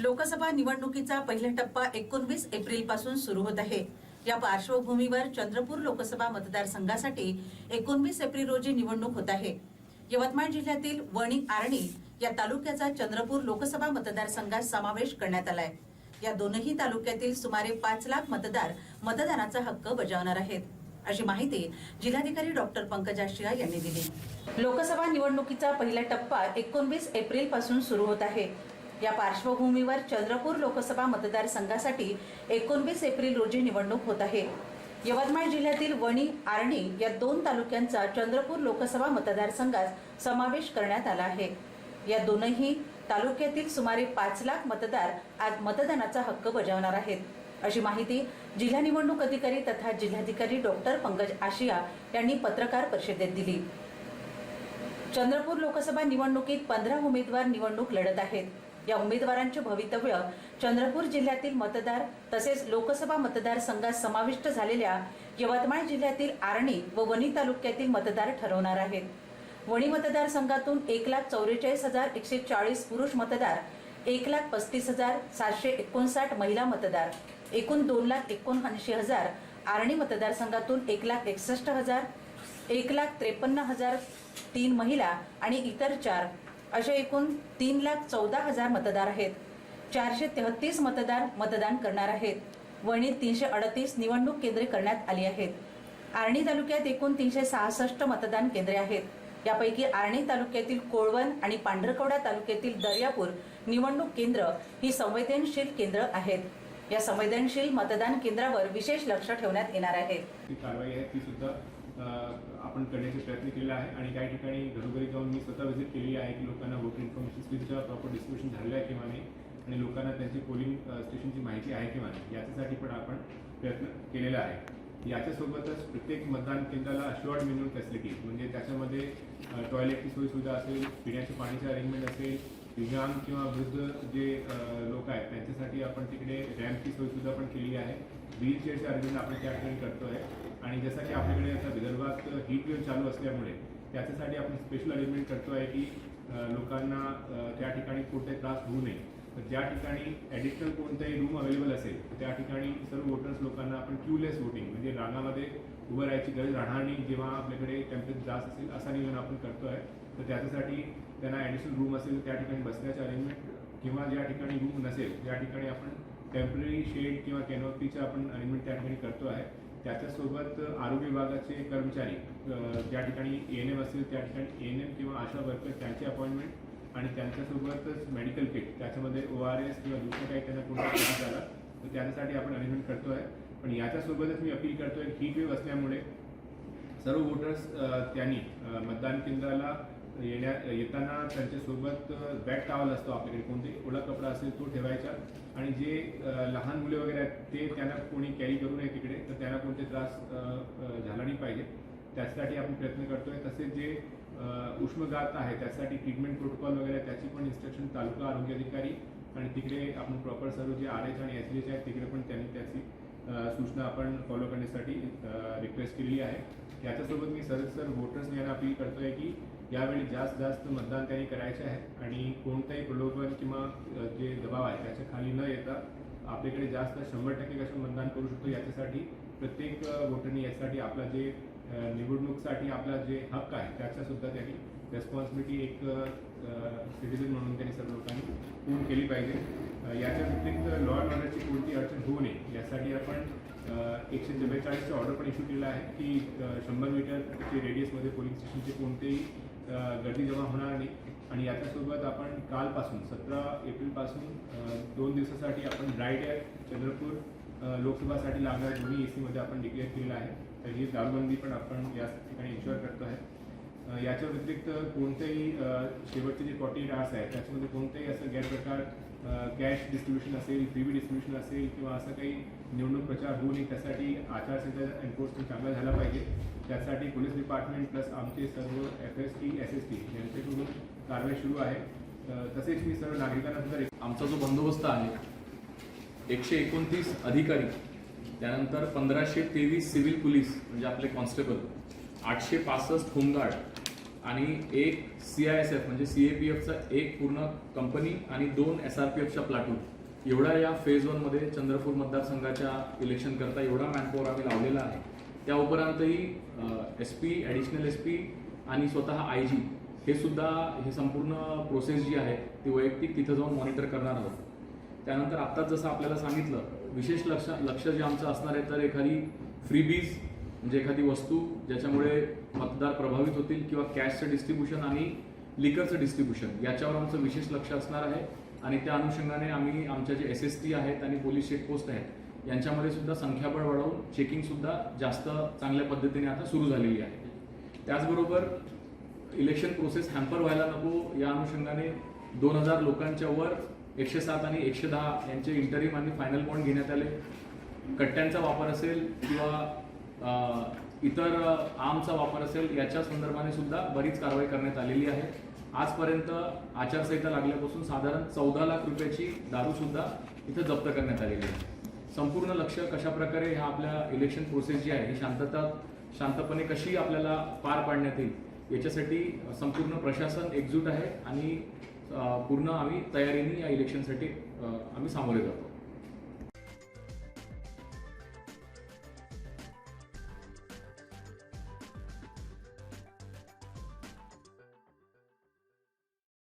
लोकसभा निवडणुकीचा पहिला टप्पा एकोणवीस एप्रिलपासून सुरू होत आहे. या पार्श्वभूमीवर चंद्रपूर लोकसभा मतदारसंघासाठी एकोणवीस एप्रिल रोजी निवडणूक होत आहे. यवतमाळ जिल्ह्यातील वणी आर्णी या तालुक्याचा चंद्रपूर लोकसभा मतदारसंघात समावेश करण्यात आलाय. या दोनही तालुक्यातील सुमारे पाच लाख मतदार मतदानाचा हक्क बजावणार आहेत. अशी माहिती जिल्हाधिकारी डॉक्टर पंकजा शिया यांनी दिली. लोकसभा निवडणुकीचा पहिला टप्पा एकोणवीस एप्रिलपासून सुरू होत आहे. या पार्श्वभूमीवर चंद्रपूर लोकसभा मतदारसंघासाठी एकोणवीस एप्रिल रोजी निवडणूक होत आहे. यवतमाळ जिल्ह्यातील वणी आर्णी या दोन तालुक्यांचा चंद्रपूर लोकसभा मतदारसंघात समावेश करण्यात आला आहे. या दोनही तालुक्यातील सुमारे पाच लाख मतदार आज मतदानाचा हक्क बजावणार आहेत. अशी माहिती जिल्हा निवडणूक अधिकारी तथा जिल्हाधिकारी डॉक्टर पंकज आशिया यांनी पत्रकार परिषदेत दिली. चंद्रपूर लोकसभा निवडणुकीत पंधरा उमेदवार निवडणूक लढत आहेत. या उमेदवारांचे भवितव्य चंद्रपूर जिल्ह्यातील मतदार तसेच लोकसभा मतदारसंघात समाविष्ट झालेल्या यवतमाळ जिल्ह्यातील आर्णी व वणी तालुक्यातील मतदार ठरवणार आहेत. वणी मतदारसंघातून एक लाख चौवेचाळीस हजार एकशे चाळीस पुरुष मतदार एक लाख पस्तीस हजार सातशे एकोणसाठ महिला मतदार एकूण दोन लाख एकोणऐंशी हजार आर्णी मतदारसंघातून एक लाख एकसष्ट हजार एक लाख त्रेपन्न हजार तीन महिला आणि इतर चार असे एकूण तीन लाख चौदा हजार मतदार आहेत. चारशे तेहतीस मतदार मतदान करणार आहेत. वणीत तीनशे अडतीस निवडणूक केंद्रे करण्यात आली आहेत. आर्णी तालुक्यात एकूण तीनशे सहासष्ट मतदान केंद्रे आहेत. यापैकी आर्णी तालुक्यातील कोळवण आणि पांढरकवडा तालुक्यातील दर्यापूर निवडणूक केंद्र ही संवेदनशील केंद्र आहेत. या संवेदनशील मतदान केंद्रावर विशेष लक्ष ठेवण्यात येणार आहे. आपण करण्याचे प्रयत्न केला आहे आणि काही ठिकाणी घरोघरी जाऊन मी स्वतः व्हिजिट केली आहे की लोकांना वोटर इन्फॉर्मेशन स्लिपचं प्रॉपर डिस्ट्रीब्युशन झालं आहे किंवा नाही आणि लोकांना त्यांची पोलिंग स्टेशनची माहिती आहे किंवा नाही याच्यासाठी पण आपण प्रयत्न केलेला आहे. याच्यासोबतच प्रत्येक मतदान केंद्राला अश्युअर्ड मिनिमम फॅसिलिटीज म्हणजे त्याच्यामध्ये टॉयलेटची सोयीसुविधा असेल पिण्याच्या पाण्याचे अरेंजमेंट असेल दिव्यांग किंवा वृद्ध जे लोक आहेत त्यांच्यासाठी आपण तिकडे रॅम्पची सोयीसुद्धा पण केली आहे. व्हीलचेअरचे अरेंजमेंट आपण त्या ठिकाणी करतो आहे आणि जसं की आपल्याकडे आता विदर्भात हीट वेव्ह चालू असल्यामुळे त्याच्यासाठी आपण स्पेशल अरेंजमेंट करतो आहे की लोकांना त्या ठिकाणी कोणताही त्रास होऊ नये. तर ज्या ठिकाणी ॲडिशनल कोणताही रूम अवेलेबल असेल त्या ठिकाणी सर्व वोटर्स लोकांना आपण क्यूलेस वोटिंग म्हणजे रांगामध्ये उभं राहायची गरज राहणार नाही जेव्हा आपल्याकडे टेम्परेचर जास्त असेल असा नियम आपण करतो आहे तर त्याच्यासाठी त्यांना ॲडिशनल रूम असेल त्या ठिकाणी बसण्याचे अरेंजमेंट किंवा ज्या ठिकाणी रूम नसेल त्या ठिकाणी आपण टेंपररी शेड किंवा कॅनोपीचं आपण अरेंजमेंट त्या ठिकाणी करतो आहे. त्याच्यासोबत आरोग्य विभागाचे कर्मचारी ज्या ठिकाणी ए एन एम असतील त्या ठिकाणी ए एन एम किंवा आशा वर्कर त्यांची अपॉइंटमेंट आणि त्यांच्यासोबतच मेडिकल किट त्याच्यामध्ये ओ आर एस किंवा दुसरं काही त्यांना पूर्ण त्रास झाला तर त्याच्यासाठी आपण अरेंजमेंट करतो आहे. पण याच्यासोबतच मी अपील करतो आहे हीट वेव्ह असल्यामुळे सर्व वोटर्स त्यांनी मतदान केंद्राला येण्या येताना त्यांच्यासोबत बॅग टावल असतो आपल्याकडे. कोणते ओला कपडा असेल तो ठेवायचा. आणि जे लहान मुले वगैरे आहेत ते त्यांना कोणी कॅरी करू नये तिकडे तर त्यांना कोणते त्रास झाला नाही पाहिजे. त्यासाठी आपण प्रयत्न करतोय. तसेच जे उष्मघात आहे त्यासाठी ट्रीटमेंट प्रोटोकॉल वगैरे त्याची पण इन्स्ट्रक्शन तालुका आरोग्य अधिकारी आणि तिकडे आपण प्रॉपर सर्व जे आर एच आणि एस एच आहेत तिकडे पण त्यांनी त्याची सूचना आपण फॉलो करण्यासाठी रिक्वेस्ट केलेली आहे. याच्यासोबत मी सर सर वोटर्स यांना अपील करतोय की यावेळी जास्त जास्त मतदान त्यांनी करायचे आहे आणि कोणताही प्रलोभन किंवा जे दबाव आहे त्याच्याखाली न येता आपल्याकडे जास्त शंभर टक्के कसं मतदान करू शकतो याच्यासाठी प्रत्येक अ, वोटरनी यासाठी आपला जे निवडणूकसाठी आपला जे हक्क आहे त्याचासुद्धा त्यांनी रेस्पॉन्सिबिलिटी एक सिटीजन म्हणून त्यांनी सर्व लोकांनी पूर्ण केली पाहिजे. याच्या व्यतिरिक्त लॉ अँड ऑर्डरची कोणती अडचण होऊ नये यासाठी आपण एकशे चव्वेचाळीसचा ऑर्डर पण इश्यू केला आहे की शंभर मीटरचे रेडियसमध्ये पोलिंग स्टेशनचे कोणतेही गर्दी जमा होणार नाही. आणि याच्यासोबत आपण कालपासून सतरा एप्रिलपासून दोन दिवसासाठी आपण ड्राय डे चंद्रपूर लोकसभासाठी लागणाऱ्या दोन्ही ए सीमध्ये आपण डिक्लेअर केलेलं आहे. तर ही दारूबंदी पण आपण या ठिकाणी इन्शुअर करतो आहे. याच्या व्यतिरिक्त कोणतेही शेवटचे जे फॉर्टी एट आवर्स आहेत त्याच्यामध्ये कोणतेही असं गैरप्रकार कॅश डिस्ट्रीब्युशन असेल फ्रीबी डिस्ट्रीब्युशन असेल किंवा असं काही निवडणूक प्रचार होऊ नये त्यासाठी आचारसंहिता एन्फोर्समेंट चांगला झाला पाहिजे. त्यासाठी पोलीस डिपार्टमेंट प्लस आमचे सर्व F S T S S T यांच्याकडून कारवाई सुरू आहे. तसेच मी सर्व नागरिकांना सुद्धा आमचा जो बंदोबस्त आहे एकशे एकोणतीस अधिकारी त्यानंतर पंधराशे तेवीस सिव्हिल पोलीस म्हणजे आपले कॉन्स्टेबल आठशे पासष्ट होमगार्ड आणि एक सी आय एस एफ म्हणजे सी ए पी एफचा एक पूर्ण कंपनी आणि दोन एस आर पी एफच्या प्लाटून एवढा या फेज वनमध्ये चंद्रपूर मतदारसंघाच्या इलेक्शन करता एवढा मॅनपॉवर आम्ही लावलेला आहे. त्या उपरांतही S P additional S P आणि स्वतः आय जी हे सुद्धा हे संपूर्ण प्रोसेस जी आहे ती वैयक्तिक तिथं जाऊन मॉनिटर करणार आहोत. त्यानंतर आत्ताच जसं आपल्याला सांगितलं विशेष लक्ष लक्ष जे आमचं असणार आहे तर एखादी फ्रीबीज म्हणजे एखादी वस्तू ज्याच्यामुळे मतदार प्रभावित होतील किंवा कॅशचं डिस्ट्रीब्युशन आणि लिकरचं डिस्ट्रीब्युशन याच्यावर आमचं विशेष लक्ष असणार आहे. आणि त्या अनुषंगाने आम्ही आमच्या जे एस एस टी आहेत आणि पोलीस चेकपोस्ट आहेत यांच्यामध्ये सुद्धा संख्याबळ वाढवून चेकिंग सुद्धा जास्त चांगल्या पद्धतीने आता सुरू झालेली आहे. त्याचबरोबर इलेक्शन प्रोसेस हॅम्पर व्हायला नको या अनुषंगाने दोन हजार लोकांच्या वर एकशे सात आणि एकशे दहा यांचे इंटरिम आणि फायनल पॉईंट घेण्यात आले. कट्ट्यांचा वापर असेल किंवा इतर आमचा वापर असेल याच्या संदर्भाने सुद्धा बरीच कारवाई करण्यात आलेली आहे. आजपर्यंत आचारसंहिता लागल्यापासून साधारण चौदा लाख रुपयाची दारूसुद्धा इथं जप्त करण्यात आलेली आहे. संपूर्ण लक्ष कशा प्रकारे ह्या आपल्या इलेक्शन प्रोसेस जी आहे ही शांतता शांतपणे कशी आपल्याला पार पाडण्यात येईल याच्यासाठी संपूर्ण प्रशासन एकजूट आहे आणि पूर्ण आम्ही तयारीने या इलेक्शनसाठी आम्ही सामोरे जातो.